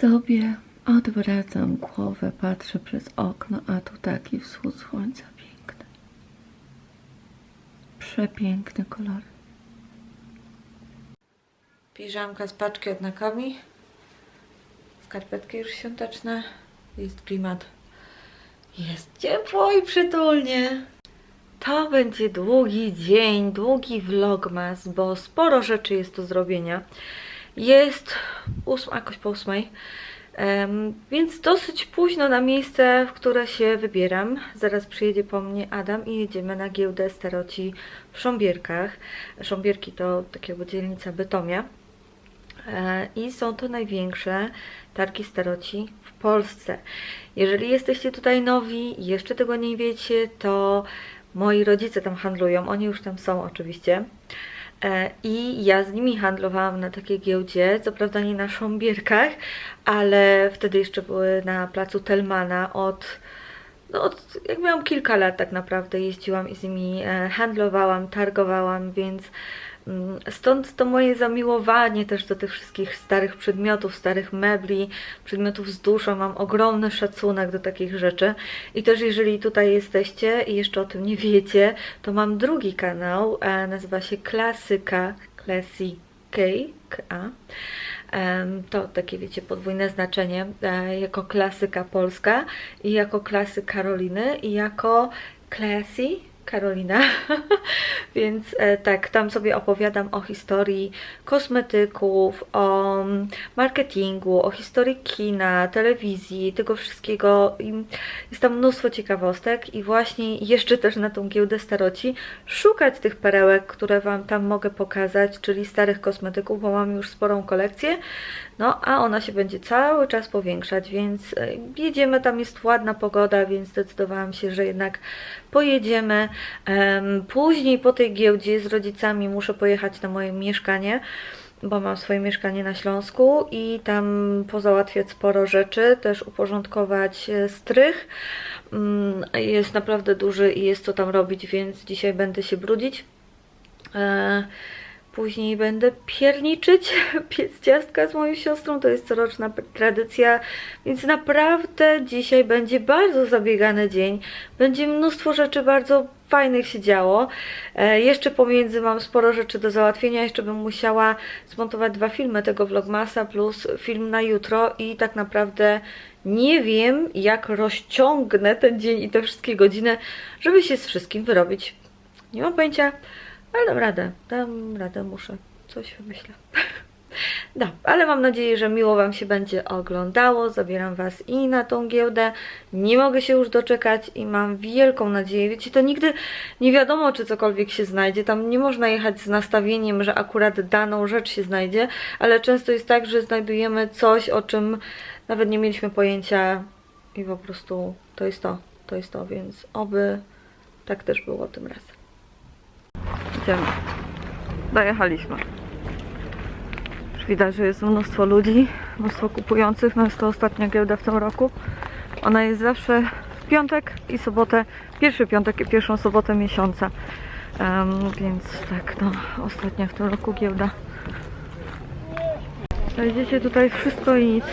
sobie odwracam głowę, patrzę przez okno, a tu taki wschód słońca piękny. Przepiękny kolor. Piżamka z paczki od Nakomi. Skarpetki już świąteczne. Jest klimat. Jest ciepło i przytulnie. To będzie długi dzień, długi vlogmas, bo sporo rzeczy jest do zrobienia. Jest ósma, jakoś po ósmej, em, więc dosyć późno na miejsce, w które się wybieram. Zaraz przyjedzie po mnie Adam i jedziemy na giełdę staroci w Sząbierkach. Sząbierki to tak dzielnica Bytomia. E, I są to największe targi staroci w Polsce. Jeżeli jesteście tutaj nowi i jeszcze tego nie wiecie, to moi rodzice tam handlują. Oni już tam są oczywiście. E, I ja z nimi handlowałam na takiej giełdzie, co prawda nie na Sząbierkach, ale wtedy jeszcze były na placu Telmana od no, od, jak miałam kilka lat tak naprawdę jeździłam i z nimi e, handlowałam, targowałam, więc stąd to moje zamiłowanie też do tych wszystkich starych przedmiotów, starych mebli, przedmiotów z duszą. Mam ogromny szacunek do takich rzeczy. I też jeżeli tutaj jesteście i jeszcze o tym nie wiecie, to mam drugi kanał, e, nazywa się Klasyka, Classy K, K. Em, To takie, wiecie, podwójne znaczenie e, jako klasyka polska i jako klasy Karoliny i jako classy Karolina. Więc e, tak, tam sobie opowiadam o historii kosmetyków, o mm, marketingu, o historii kina, telewizji, tego wszystkiego. Jest tam mnóstwo ciekawostek i właśnie jeszcze też na tą giełdę staroci szukać tych perełek, które Wam tam mogę pokazać, czyli starych kosmetyków, bo mam już sporą kolekcję. No, a ona się będzie cały czas powiększać, więc e, jedziemy, tam jest ładna pogoda, więc zdecydowałam się, że jednak pojedziemy. Em, Później po tej giełdzie z rodzicami muszę pojechać na moje mieszkanie, bo mam swoje mieszkanie na Śląsku i tam pozałatwiać sporo rzeczy, też uporządkować e, strych. Mm, Jest naprawdę duży i jest co tam robić, więc dzisiaj będę się brudzić. Później będę pierniczyć, piec ciastka z moją siostrą, to jest coroczna tradycja, więc naprawdę dzisiaj będzie bardzo zabiegany dzień. Będzie mnóstwo rzeczy bardzo fajnych się działo. E, jeszcze pomiędzy mam sporo rzeczy do załatwienia, jeszcze bym musiała zmontować dwa filmy tego vlogmasa plus film na jutro i tak naprawdę nie wiem jak rozciągnę ten dzień i te wszystkie godziny, żeby się z wszystkim wyrobić. Nie mam pojęcia, ale dam radę, dam radę, muszę. Coś wymyślę. Da, ale mam nadzieję, że miło Wam się będzie oglądało. Zabieram Was i na tą giełdę. Nie mogę się już doczekać i mam wielką nadzieję. Wiecie, to nigdy nie wiadomo, czy cokolwiek się znajdzie. Tam nie można jechać z nastawieniem, że akurat daną rzecz się znajdzie, ale często jest tak, że znajdujemy coś, o czym nawet nie mieliśmy pojęcia i po prostu to jest to, to jest to, więc oby tak też było tym razem. Idziemy. Dojechaliśmy. Już widać, że jest mnóstwo ludzi, mnóstwo kupujących. No jest to ostatnia giełda w tym roku. Ona jest zawsze w piątek i sobotę, pierwszy piątek i pierwszą sobotę miesiąca. Em, więc tak, no, ostatnia w tym roku giełda. Znajdziecie tutaj wszystko i nic.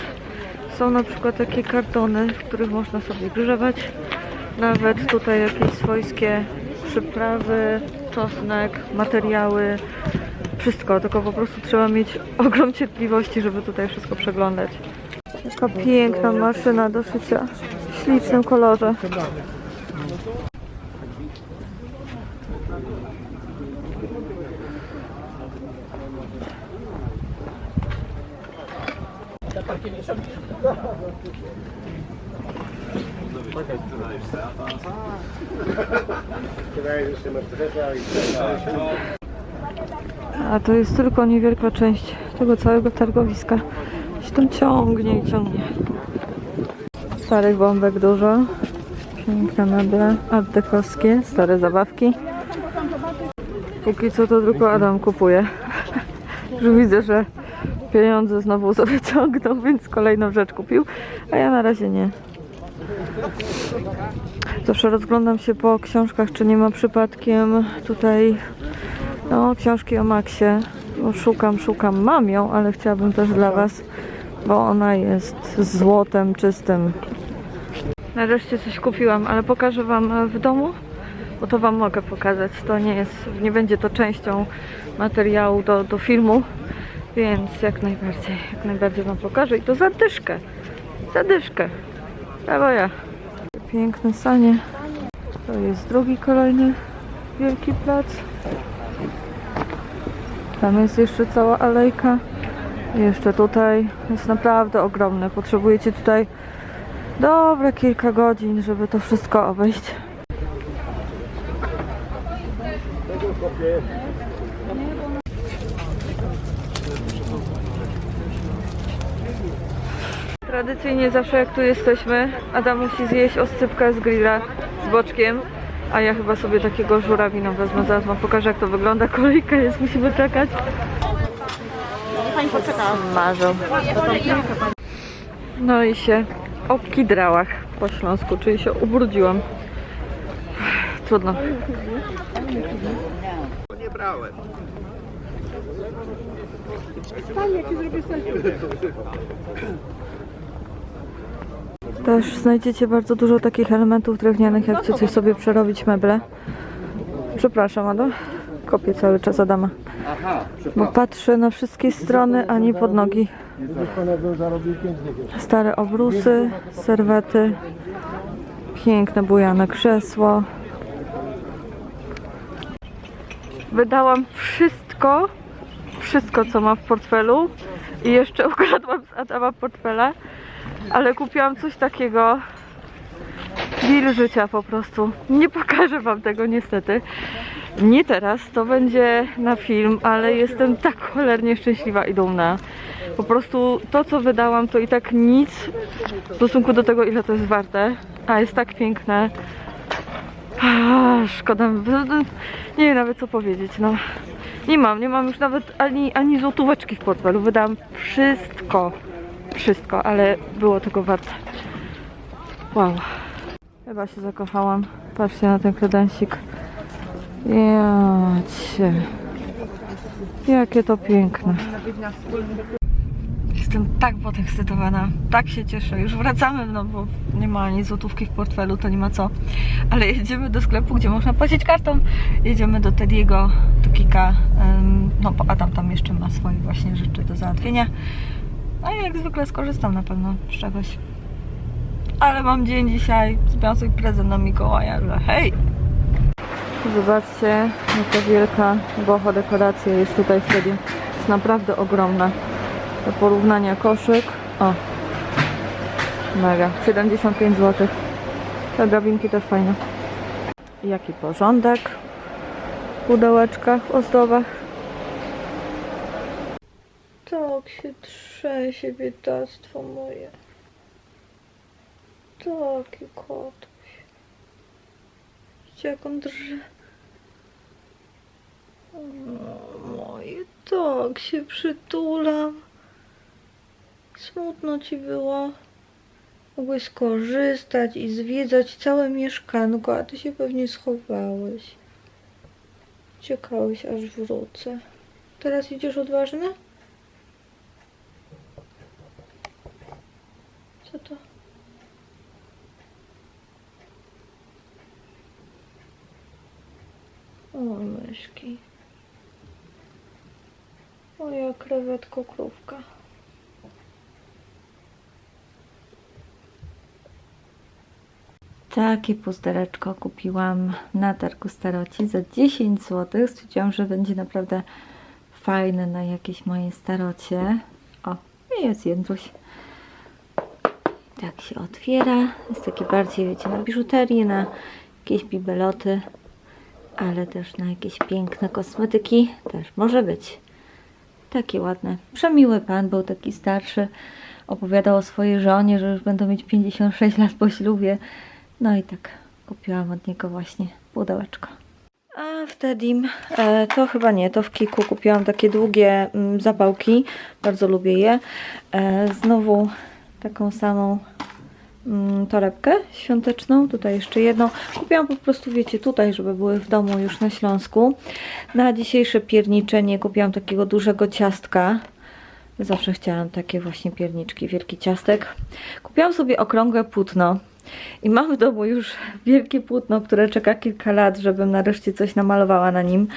Są na przykład takie kartony, w których można sobie grzewać. Nawet tutaj jakieś swojskie przyprawy, czosnek, materiały, wszystko, tylko po prostu trzeba mieć ogrom cierpliwości, żeby tutaj wszystko przeglądać. Taka piękna maszyna do szycia, w ślicznym kolorze. A to jest tylko niewielka część tego całego targowiska. Się tam ciągnie i ciągnie. Starych bombek dużo. Piękne meble, art-dekowskie, stare zabawki. Póki co to tylko Adam kupuje. Już widzę, że pieniądze znowu sobie ciągną, więc kolejną rzecz kupił, a ja na razie nie. Zawsze rozglądam się po książkach, czy nie ma przypadkiem tutaj no, książki o Maxie. Bo szukam, szukam. Mam ją, ale chciałabym też dla Was bo ona jest złotem czystym. Nareszcie coś kupiłam, ale pokażę Wam w domu, bo to Wam mogę pokazać. To nie jest, nie będzie to częścią materiału do, do filmu, więc jak najbardziej, jak najbardziej Wam pokażę i to za dyszkę, za dyszkę. Brawo ja. Piękne sanie. To jest drugi kolejny wielki plac. Tam jest jeszcze cała alejka. Jeszcze tutaj jest naprawdę ogromne. Potrzebujecie tutaj dobre kilka godzin, żeby to wszystko obejść. Tradycyjnie zawsze jak tu jesteśmy, Adam musi zjeść oscypkę z grilla z boczkiem, a ja chyba sobie takiego żurawina wezmę. Zaraz wam pokażę jak to wygląda. Kolejka jest, musimy czekać. Pani poczeka. Marzą. No i się obkidrałach po śląsku, czyli się ubrudziłam. Trudno. Nie brałem. Też znajdziecie bardzo dużo takich elementów drewnianych, jak chcecie sobie przerobić meble. Przepraszam, Ado. Kopię cały czas Adama. Bo patrzę na wszystkie strony, ani pod nogi. Stare obrusy, serwety, piękne bujane krzesło. Wydałam wszystko, wszystko co mam w portfelu i jeszcze ukradłam z Adama portfela, ale kupiłam coś takiego deal życia po prostu. Nie pokażę wam tego niestety. Nie teraz, to będzie na film, ale jestem tak cholernie szczęśliwa i dumna. Po prostu to, co wydałam, to i tak nic w stosunku do tego, ile to jest warte. A jest tak piękne. Szkoda, nie wiem nawet co powiedzieć, no. Nie mam, nie mam już nawet ani, ani złotóweczki w portfelu. Wydałam wszystko, wszystko, ale było tego warte. Wow. Chyba się zakochałam. Patrzcie na ten kredensik. Jacie. Jakie to piękne. Jestem tak podekscytowana, tak się cieszę. Już wracamy, no bo nie ma ani złotówki w portfelu, to nie ma co. Ale jedziemy do sklepu, gdzie można płacić kartą. Jedziemy do Tediego, do Kika. No bo Adam tam jeszcze ma swoje właśnie rzeczy do załatwienia. No i jak zwykle skorzystam na pewno z czegoś. Ale mam dzień dzisiaj, sobie prezent na Mikołaja, że hej! Zobaczcie, jaka wielka boho dekoracja jest tutaj wtedy. Jest naprawdę ogromna. Do porównania koszyk. O. Mega. 75 zł. Te drabinki też fajne. Jaki porządek. W pudełeczkach, w ozdobach. Tak się trzęsie biedactwo moje. Taki kotuś. Widzicie jak on drży? O, moje, tak się przytulam. Smutno ci było. Mogłeś skorzystać i zwiedzać całe mieszkanko, a ty się pewnie schowałeś. Czekałeś aż wrócę. Teraz idziesz odważny? Co to? O, myszki. Moja krewetko krówka. Takie puzdereczko kupiłam na targu staroci za 10 zł. Stwierdziłam, że będzie naprawdę fajne na jakieś moje starocie. O, jest Jędruś. Tak się otwiera. Jest takie bardziej, wiecie, na biżuterię, na jakieś bibeloty, ale też na jakieś piękne kosmetyki. Też może być. Takie ładne. Przemiły pan, był taki starszy. Opowiadał o swojej żonie, że już będą mieć 56 lat po ślubie. No i tak kupiłam od niego właśnie pudełeczko. A w Tedim, e, to chyba nie, to w Kiku kupiłam takie długie mm, zapałki. Bardzo lubię je. E, znowu taką samą mm, torebkę świąteczną. Tutaj jeszcze jedną. Kupiłam po prostu, wiecie, tutaj, żeby były w domu już na Śląsku. Na dzisiejsze pierniczenie kupiłam takiego dużego ciastka. Zawsze chciałam takie właśnie pierniczki, wielki ciastek. Kupiłam sobie okrągłe płótno i mam w domu już wielkie płótno, które czeka kilka lat, żebym nareszcie coś namalowała na nim.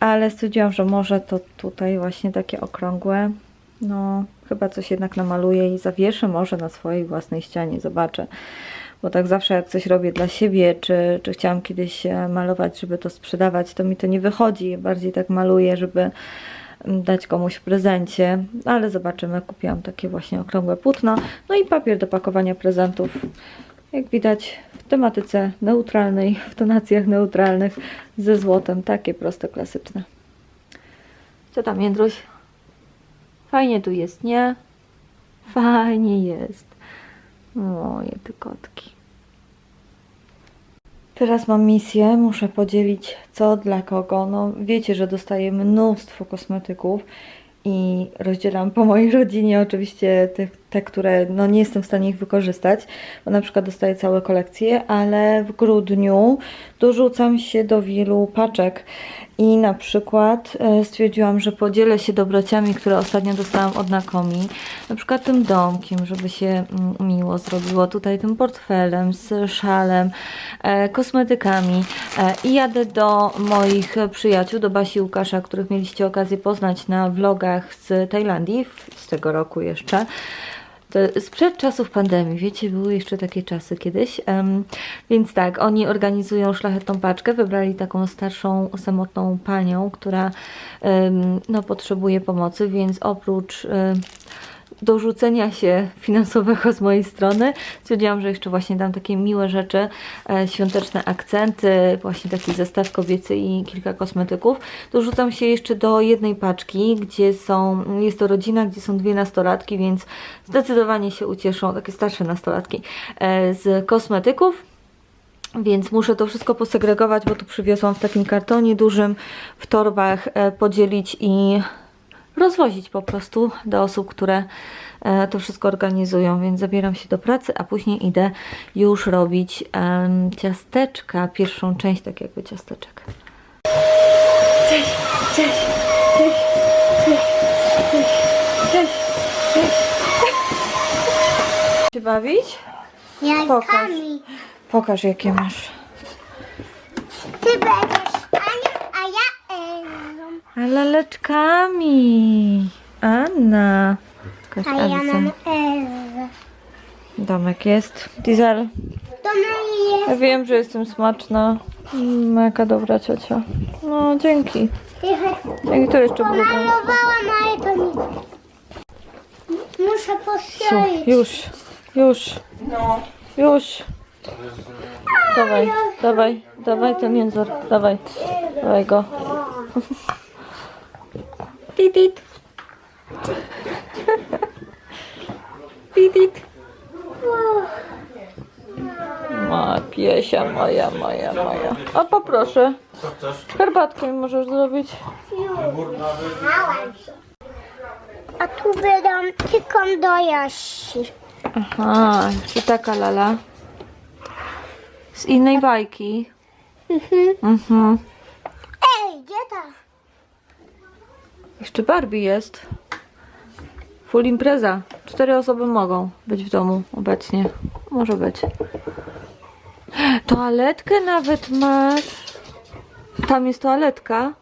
Ale stwierdziłam, że może to tutaj właśnie takie okrągłe. No, chyba coś jednak namaluję i zawieszę może na swojej własnej ścianie, zobaczę. Bo tak zawsze jak coś robię dla siebie, czy, czy chciałam kiedyś e, malować, żeby to sprzedawać, to mi to nie wychodzi. Bardziej tak maluję, żeby mm, dać komuś w prezencie, ale zobaczymy. Kupiłam takie właśnie okrągłe płótno. No i papier do pakowania prezentów. Jak widać w tematyce neutralnej, w tonacjach neutralnych ze złotem. Takie proste, klasyczne. Co tam, Jędruś? Fajnie tu jest, nie? Fajnie jest. Moje ty kotki. Teraz mam misję, muszę podzielić co dla kogo. No wiecie, że dostaję mnóstwo kosmetyków i rozdzielam po mojej rodzinie oczywiście te, te, które no nie jestem w stanie ich wykorzystać, bo na przykład dostaję całe kolekcje, ale w grudniu dorzucam się do wielu paczek. I na przykład e, stwierdziłam, że podzielę się dobrociami, które ostatnio dostałam od Nakomi, na przykład tym domkiem, żeby się mm, miło zrobiło, tutaj tym portfelem z szalem, e, kosmetykami. E, i jadę do moich przyjaciół, do Basi i Łukasza, których mieliście okazję poznać na vlogach z Tajlandii, z tego roku jeszcze. To sprzed czasów pandemii, wiecie, były jeszcze takie czasy kiedyś. Em, więc tak, oni organizują szlachetną paczkę. Wybrali taką starszą, samotną panią, która em, no, potrzebuje pomocy, więc oprócz em, dorzucenia się finansowego z mojej strony, stwierdziłam, że jeszcze właśnie dam takie miłe rzeczy, e, świąteczne akcenty, właśnie taki zestaw kobiecy i kilka kosmetyków. Dorzucam się jeszcze do jednej paczki, gdzie są, jest to rodzina, gdzie są dwie nastolatki, więc zdecydowanie się ucieszą, takie starsze nastolatki, e, z kosmetyków. Więc muszę to wszystko posegregować, bo tu przywiozłam w takim kartonie dużym, w torbach e, podzielić i rozwozić po prostu do osób, które e, to wszystko organizują. Więc zabieram się do pracy, a później idę już robić em, ciasteczka, pierwszą część tak jakby ciasteczek. Cześć, cześć, cześć, cześć, cześć, cześć, cześć. Się bawić? Jajkami. Pokaż jakie masz. Ty będziesz Anią, a ja Elą. A laleczkami. Anna. Pokaż A ja mam Elę. Domek jest. Diesel. To na Ja jest. wiem, że jestem smaczna. Mm, jaka dobra ciocia. No, dzięki. I to jeszcze brudne. Pomalowałam, ale to nic. Muszę Su, postroić. Już, już, już. Dawaj, dawaj, dawaj ten język, dawaj, dawaj go. Titit. Titit. Ma piesia moja, moja, moja. A poproszę. Herbatkę mi możesz zrobić. A tu będą tylko do Jasi. Aha, czy taka lala? Z innej bajki. Mhm. Mhm. Ej, gdzie ta? Jeszcze Barbie jest. Full impreza. Cztery osoby mogą być w domu obecnie. Może być. Toaletkę nawet masz. Tam jest toaletka.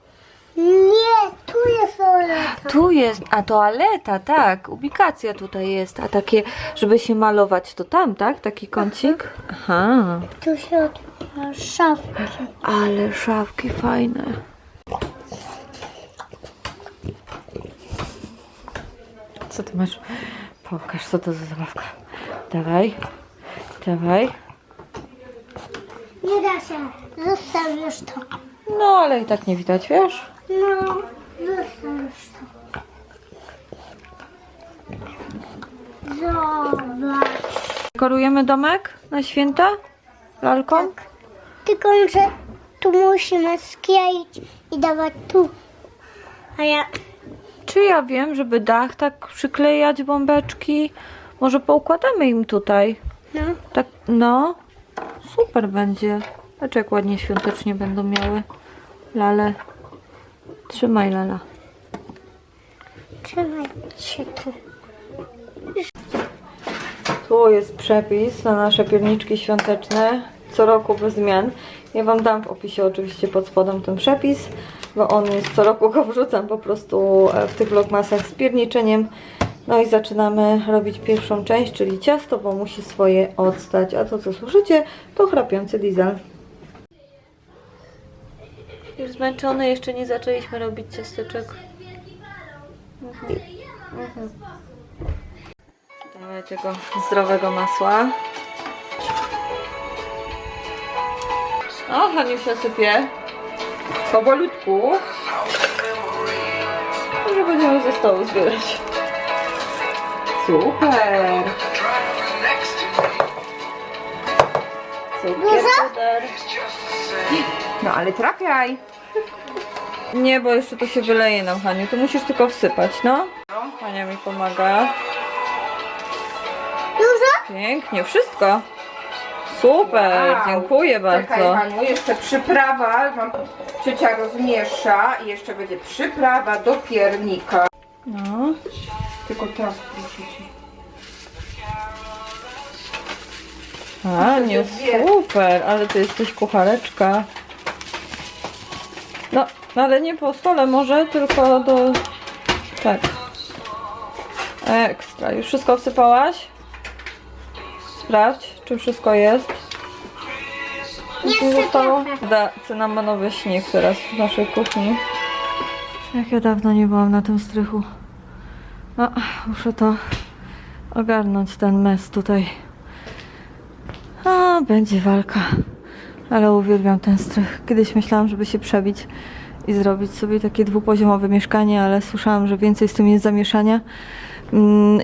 Nie, tu jest oleta. Tu jest, a toaleta, tak. Ubikacja tutaj jest. A takie, żeby się malować, to tam, tak? Taki kącik. Aha. Tu się otwiera szafki. Ale szafki fajne. Co ty masz? Pokaż, co to za zabawka. Dawaj, dawaj. Nie da się. Zostaw już to. No, ale i tak nie widać, wiesz? No, zostaw już to. Zobacz. Dekorujemy domek na święta? Lalką? Tylko, że tu musimy skleić i dawać tu. A ja... Czy ja wiem, żeby dach tak przyklejać bombeczki? Może poukładamy im tutaj? No, Tak, no. Super będzie. Patrz jak ładnie świątecznie będą miały lale. Trzymaj lala. Trzymajcie tu. Tu jest przepis na nasze pierniczki świąteczne. Co roku bez zmian. Ja Wam dam w opisie oczywiście pod spodem ten przepis, bo on jest co roku go wrzucam po prostu e, w tych vlogmasach z pierniczeniem. No i zaczynamy robić pierwszą część, czyli ciasto, bo musi swoje odstać. A to co słyszycie, to chrapiący diesel. Już zmęczony, jeszcze nie zaczęliśmy robić ciasteczek. Mhm. Mhm. Dawaj tego zdrowego masła. O, Haniusia sypie. Powolutku. Może będziemy ze stołu zbierać. Super. Cukier, puder. No ale trafiaj. Nie, bo jeszcze to się wyleje nam, Haniu. To musisz tylko wsypać, no. Hania mi pomaga. Pięknie, wszystko. Super, Wow. dziękuję bardzo. Czekaj, Haniu, jeszcze przyprawa. Wam ciocia rozmiesza i jeszcze będzie przyprawa do piernika. No. Tylko teraz proszę cię. Haniu, super, ale ty jesteś kuchareczka. No, ale nie po stole może, tylko do... Tak. Ekstra. Już wszystko wsypałaś? Sprawdź, czy wszystko jest. Nic nie zostało? Da cynamonowy śnieg teraz w naszej kuchni. Jak ja dawno nie byłam na tym strychu. No, muszę to ogarnąć, ten mes tutaj. A, będzie walka. Ale uwielbiam ten strych. Kiedyś myślałam, żeby się przebić i zrobić sobie takie dwupoziomowe mieszkanie, ale słyszałam, że więcej z tym jest zamieszania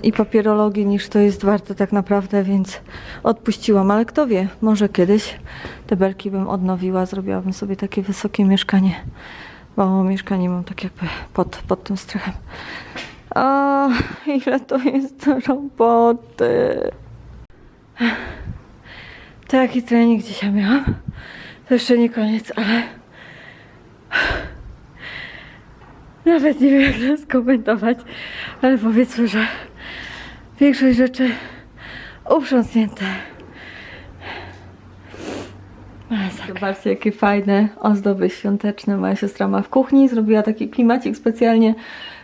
i papierologii niż to jest warte tak naprawdę, więc odpuściłam. Ale kto wie, może kiedyś te belki bym odnowiła, zrobiłabym sobie takie wysokie mieszkanie, bo mieszkanie mam tak jakby pod, pod tym strychem. O, ile to jest roboty. To jaki trening dzisiaj miałam? To jeszcze nie koniec, ale nawet nie wiem jak to skomentować, ale powiedzmy, że większość rzeczy uprzątnięte. Zobaczcie, jakie fajne ozdoby świąteczne moja siostra ma w kuchni. Zrobiła taki klimacik specjalnie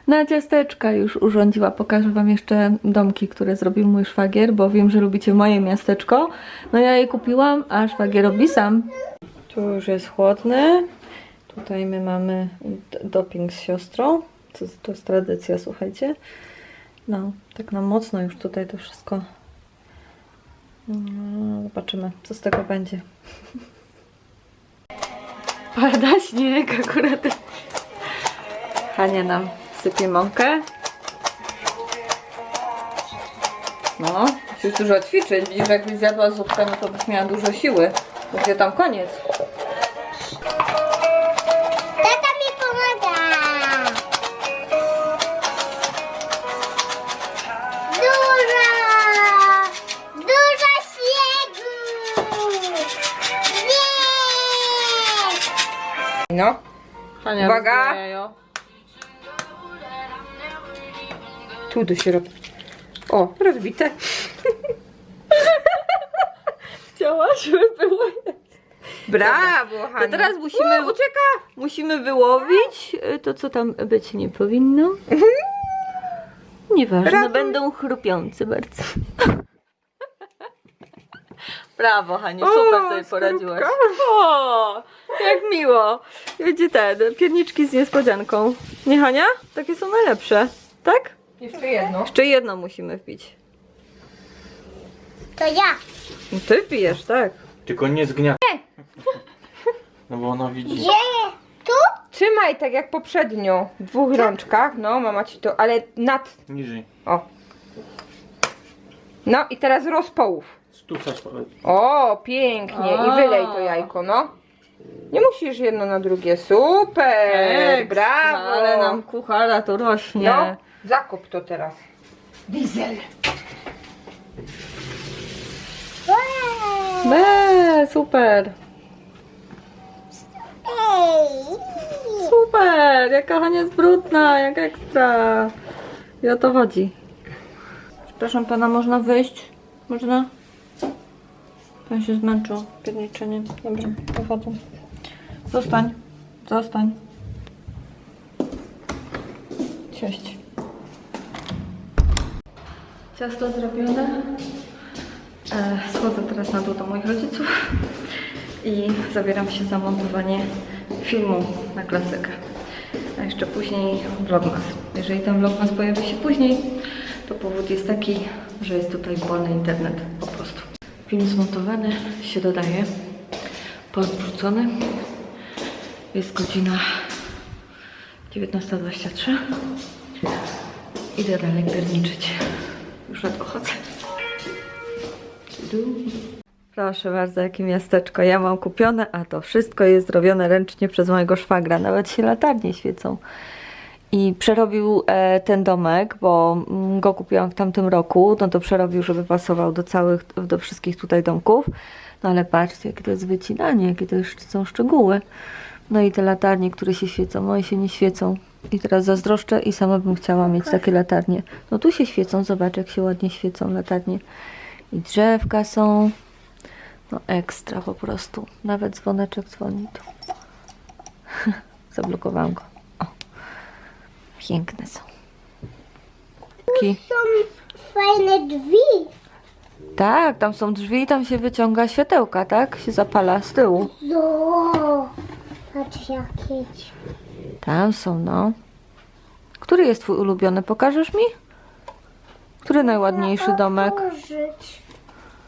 na ciasteczka. Już urządziła. Pokażę Wam jeszcze domki, które zrobił mój szwagier, bo wiem, że lubicie moje miasteczko. No ja je kupiłam, a szwagier robi sam. Tu już jest chłodny. Tutaj my mamy doping z siostrą. To, to jest tradycja, słuchajcie. No, tak na mocno już tutaj to wszystko. No, zobaczymy, co z tego będzie. Pada śnieg akurat. Hania nam sypie mąkę. No, musisz dużo ćwiczyć. Widzisz, jakbyś zjadła zupkę, no to byś miała dużo siły. Gdzie tam koniec? No. Hania Uwaga. Tu do środka. O, rozbite. Chciałaś, żeby było. Brawo, Haniu. To teraz musimy, U, ucieka. musimy wyłowić y, to, co tam być nie powinno. Nieważne, Ratuj. będą chrupiące bardzo. Brawo, Haniu, O, super sobie poradziłaś. O, jak miło. Będzie ten, pierniczki z niespodzianką. Nie, Hania? Takie są najlepsze, tak? Jeszcze jedno. Jeszcze jedno musimy wbić. To ja. No Ty wbijesz, tak. Tylko nie zgniat. No bo ona widzi. Gdzie? Tu? Trzymaj tak jak poprzednio. W dwóch rączkach. No, mama ci to, ale nad. Niżej. O. No i teraz rozpołów. Stucasz. O, pięknie. I wylej to jajko, no. Nie musisz jedno na drugie. Super. Ekstra, Brawo. Ale nam kuchara to rośnie. No, zakup to teraz. Diesel. Be, super. Ej. Super, jaka Hania jest brudna, jak ekstra. I o to chodzi. Przepraszam pana, można wyjść? Można? Pan się zmęczył pierniczeniem. Dobrze, pochodzę. Zostań. Zostań. Cześć. Ciasto zrobione. E, schodzę teraz na dół do moich rodziców i zabieram się za montowanie filmu na klasykę. A jeszcze później vlogmas. Jeżeli ten vlogmas pojawi się później, to powód jest taki, że jest tutaj wolny internet. Film zmontowany się dodaje, pozwrócony. Jest godzina 19.23. Idę dalej pierniczyć. Już odchodzę. Proszę bardzo, jakie miasteczko ja mam kupione, a to wszystko jest zrobione ręcznie przez mojego szwagra. Nawet się latarnie świecą. I przerobił e, ten domek, bo mm, go kupiłam w tamtym roku, no to przerobił, żeby pasował do całych, do wszystkich tutaj domków. No ale patrzcie, jakie to jest wycinanie, jakie to jeszcze są szczegóły. No i te latarnie, które się świecą, moje się nie świecą. I teraz zazdroszczę i sama bym chciała mieć takie latarnie. No tu się świecą, zobacz jak się ładnie świecą latarnie. I drzewka są. No ekstra po prostu. Nawet dzwoneczek dzwoni tu. Zablokowałam go. Piękne są. Taki. Są fajne drzwi. Tak, tam są drzwi i tam się wyciąga światełka, tak? Się zapala z tyłu. No, patrz jakieś. Tam są, no. Który jest twój ulubiony? Pokażesz mi? Który najładniejszy domek? Otworzyć.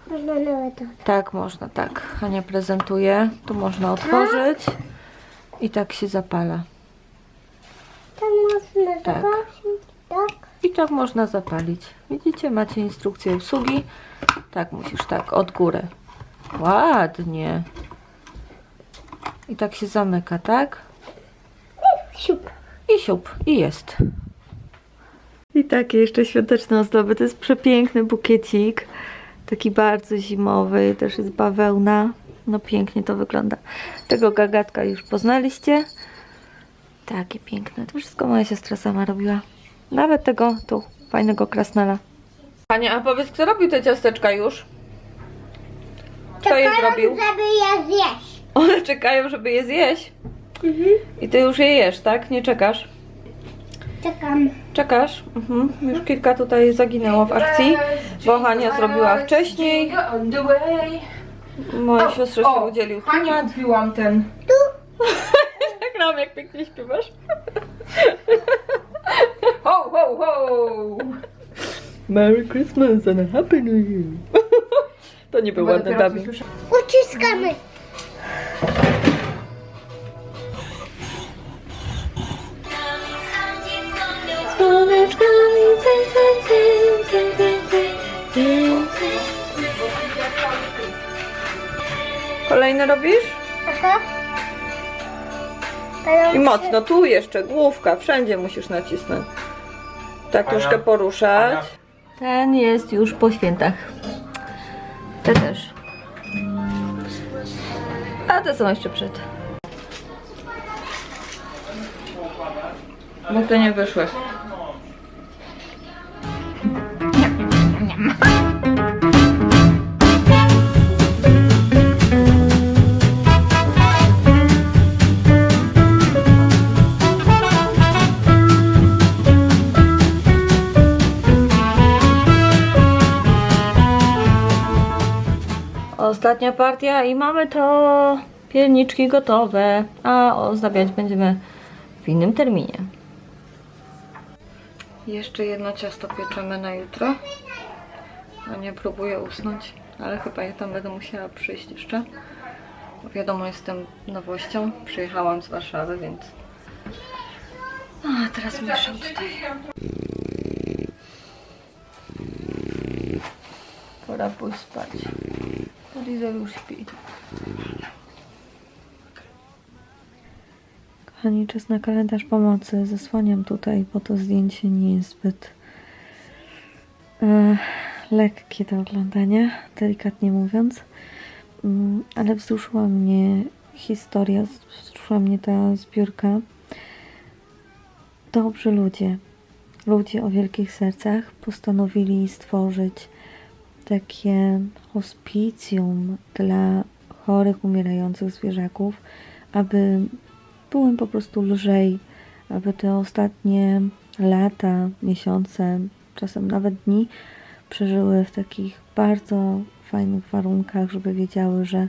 Można nawet. Tak, można, tak. Hania prezentuje. Tu można otworzyć. I tak się zapala. Można Tak. tak? I tak można zapalić. Widzicie, macie instrukcję obsługi. Tak, musisz tak, od góry. Ładnie. I tak się zamyka, tak? Siup. I siup, i jest. I takie jeszcze świąteczne ozdoby. To jest przepiękny bukiecik. Taki bardzo zimowy, też jest bawełna. No pięknie to wygląda. Tego gagatka już poznaliście. Takie piękne. To wszystko moja siostra sama robiła. Nawet tego tu, fajnego krasnala. Panie, a powiedz, kto robił te ciasteczka już? Kto je zrobił? żeby je zjeść. One czekają, żeby je zjeść. I ty już je jesz, tak? Nie czekasz? Czekam. Czekasz? Mhm. Już kilka tutaj zaginęło w akcji, bo Hania zrobiła wcześniej. On the way. Mojej siostrze się udzielił Hani klimat. kupiłam ten. Nagram, jak pięknie śpiewasz. Ho, ho, ho! Merry Christmas and a Happy New Year. To nie był ładny dubbing. Uciskamy. Słoneczkami, cyn, cyn, cyn, cyn, cyn, cyn, cyn, cyn. Kolejny robisz? Aha. I mocno, tu jeszcze, główka, wszędzie musisz nacisnąć. Tak Ania? troszkę poruszać. Ania? Ten jest już po świętach. Te też. A te są jeszcze przed. Bo te nie wyszły. Ostatnia partia i mamy to pierniczki gotowe, a ozdabiać będziemy w innym terminie. Jeszcze jedno ciasto pieczemy na jutro. No nie próbuję usnąć, ale chyba ja tam będę musiała przyjść jeszcze. Wiadomo, jestem nowością. Przyjechałam z Warszawy, więc... A teraz mieszam tutaj. Pora pójść spać. Liza już śpi. Kochani, czas na kalendarz pomocy. Zasłaniam tutaj, bo to zdjęcie nie jest zbyt e, lekkie do oglądania, delikatnie mówiąc. Mm, ale wzruszyła mnie historia, wzruszyła mnie ta zbiórka. Dobrzy ludzie, ludzie o wielkich sercach postanowili stworzyć takie hospicjum dla chorych, umierających zwierzaków, aby było im po prostu lżej, aby te ostatnie lata, miesiące, czasem nawet dni przeżyły w takich bardzo fajnych warunkach, żeby wiedziały, że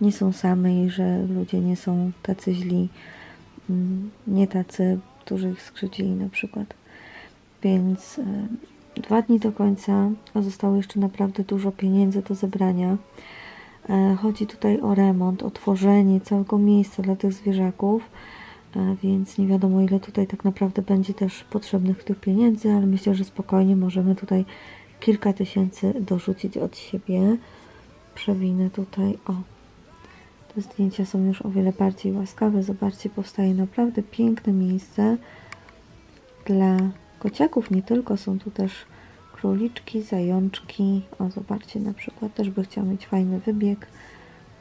nie są same i że ludzie nie są tacy źli, mm, nie tacy, którzy ich skrzywdzili na przykład. Więc e, dwa dni do końca, a zostało jeszcze naprawdę dużo pieniędzy do zebrania. E, Chodzi tutaj o remont, o tworzenie całego miejsca dla tych zwierzaków, e, więc nie wiadomo ile tutaj tak naprawdę będzie też potrzebnych tych pieniędzy, ale myślę, że spokojnie możemy tutaj kilka tysięcy dorzucić od siebie. Przewinę tutaj, o. Te zdjęcia są już o wiele bardziej łaskawe. Zobaczcie, powstaje naprawdę piękne miejsce dla kociaków. Nie tylko, są tu też króliczki, zajączki. O, zobaczcie, na przykład też by chciał mieć fajny wybieg.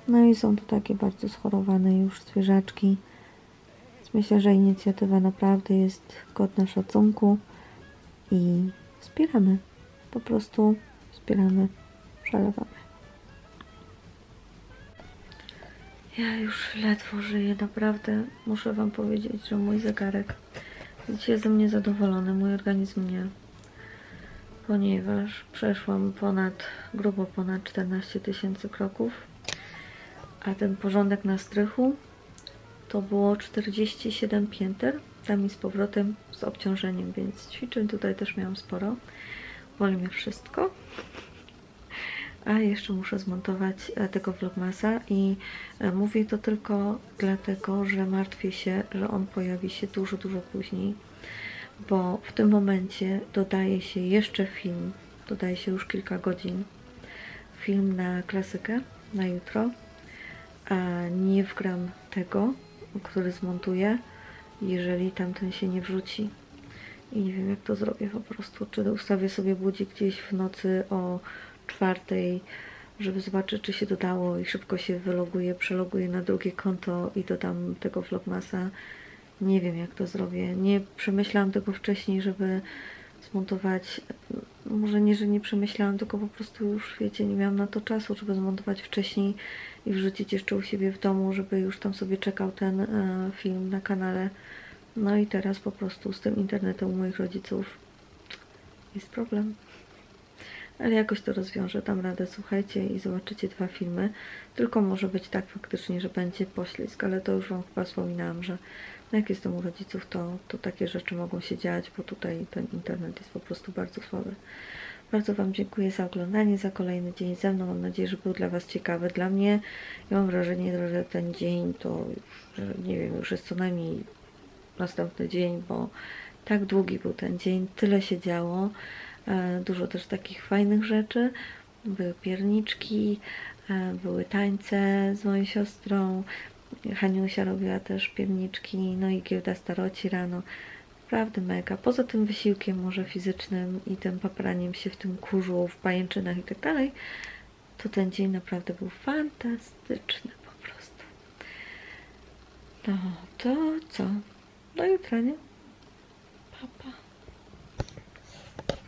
No i są tu takie bardzo schorowane już zwierzaczki. Więc myślę, że inicjatywa naprawdę jest godna szacunku i wspieramy. Po prostu wspieramy, przelewamy. Ja już ledwo żyję, naprawdę. Muszę Wam powiedzieć, że mój zegarek dzisiaj ze mnie zadowolony, mój organizm nie. Ponieważ przeszłam ponad, grubo ponad 14 tysięcy kroków, a ten porządek na strychu to było 47 pięter, tam i z powrotem z obciążeniem, więc ćwiczeń tutaj też miałam sporo. Boli mnie wszystko. A jeszcze muszę zmontować e, tego vlogmasa i e, mówię to tylko dlatego, że martwię się, że on pojawi się dużo, dużo później, bo w tym momencie dodaje się jeszcze film, dodaje się już kilka godzin, film na klasykę, na jutro, a nie wgram tego, który zmontuję, jeżeli tamten się nie wrzuci. I nie wiem, jak to zrobię po prostu. Czy ustawię sobie budzik gdzieś w nocy o czwartej, żeby zobaczyć, czy się dodało i szybko się wyloguję, przeloguję na drugie konto i dodam tego vlogmasa. Nie wiem, jak to zrobię. Nie przemyślałam tego wcześniej, żeby zmontować. Może nie, że nie przemyślałam, tylko po prostu już, wiecie, nie miałam na to czasu, żeby zmontować wcześniej i wrzucić jeszcze u siebie w domu, żeby już tam sobie czekał ten e, film na kanale. No i teraz po prostu z tym internetem u moich rodziców jest problem. Ale jakoś to rozwiążę, dam radę, słuchajcie i zobaczycie dwa filmy. Tylko może być tak faktycznie, że będzie poślizg, ale to już Wam chyba wspominałam, że no jak jestem u rodziców, to, to takie rzeczy mogą się dziać, bo tutaj ten internet jest po prostu bardzo słaby. Bardzo Wam dziękuję za oglądanie, za kolejny dzień ze mną. Mam nadzieję, że był dla Was ciekawy. Dla mnie, ja mam wrażenie, że ten dzień to, nie wiem, już jest co najmniej następny dzień, bo tak długi był ten dzień, tyle się działo, e, dużo też takich fajnych rzeczy. Były pierniczki, e, były tańce z moją siostrą, Haniusia robiła też pierniczki, no i giełda staroci rano. Naprawdę mega. Poza tym wysiłkiem może fizycznym i tym papraniem się w tym kurzu, w pajęczynach i tak dalej, to ten dzień naprawdę był fantastyczny po prostu. No to co? Do jutra, nie? Pa, pa.